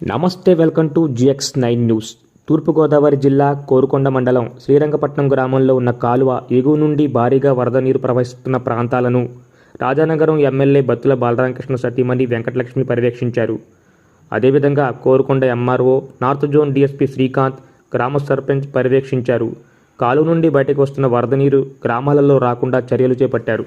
నమస్తే welcome to GX nine news. Thurpugodavari జిల్లా కోరుకొండ మండలం శ్రీరంగపట్నం గ్రామంలో ఉన్న కాలువ ఎగువ నుండి భారీగా వరద నీరు ప్రవహిస్తున్న ప్రాంతాలను రాజానగరం ఎమ్మెల్యే బత్తుల బాలరామకృష్ణ సతీమణి వెంకటలక్ష్మి పర్యవేక్షించారు. అదేవిధంగా Korukonda MRO north zone DSP Srikanth గ్రామ సర్పంచ్ పర్యవేక్షించారు. కాలువ నుండి బయటకు వస్తున్న వరద నీరు గ్రామాలలో రాకుండా చర్యలు చేపట్టారు.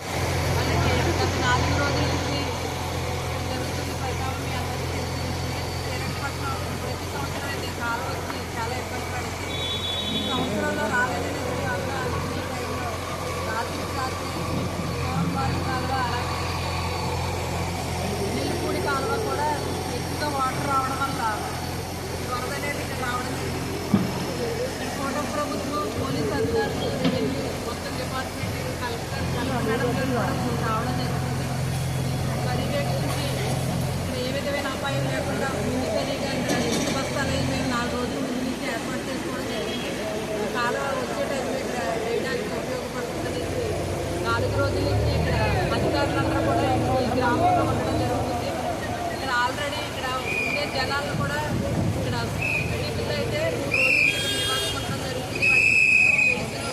గత నాలుగు రోజుల నుంచి జరుగుతున్న పరిణామం మీ అందరికీ తెలిసిందే. శ్రీరంగపట్నం ప్రతి సంవత్సరం అయితే కాలం వచ్చి చాలా ఇబ్బంది పడింది ఈ సంవత్సరంలో రాలేదని ఎదురు కాలువ ఈ టైంలో రాత్రి రాత్రి కోరంబాలి కాలువ అలాగే నీళ్ళపూడి కాలువ కూడా ఎక్కువగా వాటర్ రావడం వల్ల వరద అనేది ఇక్కడ రావడం జరిగింది ఇక్కడ కోట ప్రభుత్వం పోలీస్ అధికారులు రెవెన్యూ మొత్తం డిపార్ట్మెంట్ కలెక్టర్ కలెక్టర్ మేడం గారు రావడం జరుగుతుంది పర్యవేక్షించి ఇక్కడ ఏ విధమైన అపాయం లేకుండా ముందు తెలియగా ఇక్కడ ఇసుక బస్తాలు అనేది మేము నాలుగు రోజుల ముందు నుంచి ఏర్పాటు చేసుకోవడం జరిగింది కాలువ వచ్చే టైంలో ఇక్కడ వేయడానికి ఉపయోగపడుతుంది నాలుగు రోజుల నుంచి ఇక్కడ అధికారులందరూ కూడా ఈ గ్రామంలో ఉండడం జరుగుతుంది ఇక్కడ ఆల్రెడీ ఇక్కడ ఉండే జనాలను కూడా ఇక్కడ పీపుల్ అయితే మూడు రోజుల క్రితం నివాసం ఉండడం జరుగుతుంది వాటికి మెడిసిన్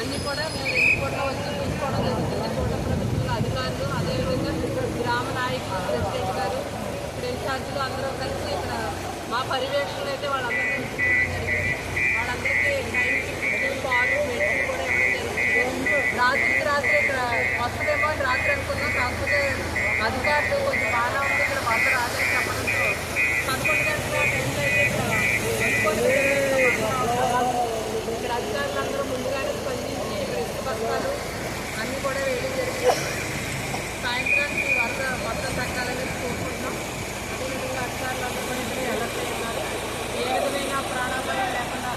అన్నీ కూడా మేము రెండు పూట్ల వచ్చి చూసుకోవడం జరుగుతుంది కోట ప్రభుత్వాల అధికారులు అదేవిధంగా గ్రామ నాయకులు ప్రెసిడెంట్ గారు ఇక్కడ ఇన్ఛార్జీలు అందరూ కలిసి ఇక్కడ మా పర్యవేక్షణలో అయితే వాళ్ళందరికీ జరిగింది. వాళ్ళందరికీ టైంకి పాలు మెడిసిన్ కూడా ఇవ్వడం రాత్రికి రాత్రి వస్తుందేమో అని రాత్రి అనుకున్నాం కాకపోతే అధికారులు కొంచెం బాగా ఉంది ఇక్కడ వరద రాదని చెప్పడంతో పదకొండు గంటల టైంలో అయితే ఇక్కడ అనుకోని విధంగా వరద రావడం వల్ల ఇక్కడ అధికారులందరూ ముందుగానే స్పందించి ఇక్కడ ఇసుక బస్తాలు అన్నీ కూడా వేయడం జరిగింది సాయంత్రానికి వరద వరద తగ్గాలని కోరుకుంటున్నాం అదేవిధంగా అధికారులందరూ కూడా ఇక్కడ అలర్ట్ అయి ఉన్నారు ఏ విధమైన ప్రాణాపాయం లేకుండా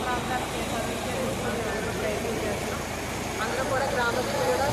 ప్రాంతానికి తరలించే విధంగా అందరూ ప్రయత్నం చేస్తున్నాం అందరూ కూడా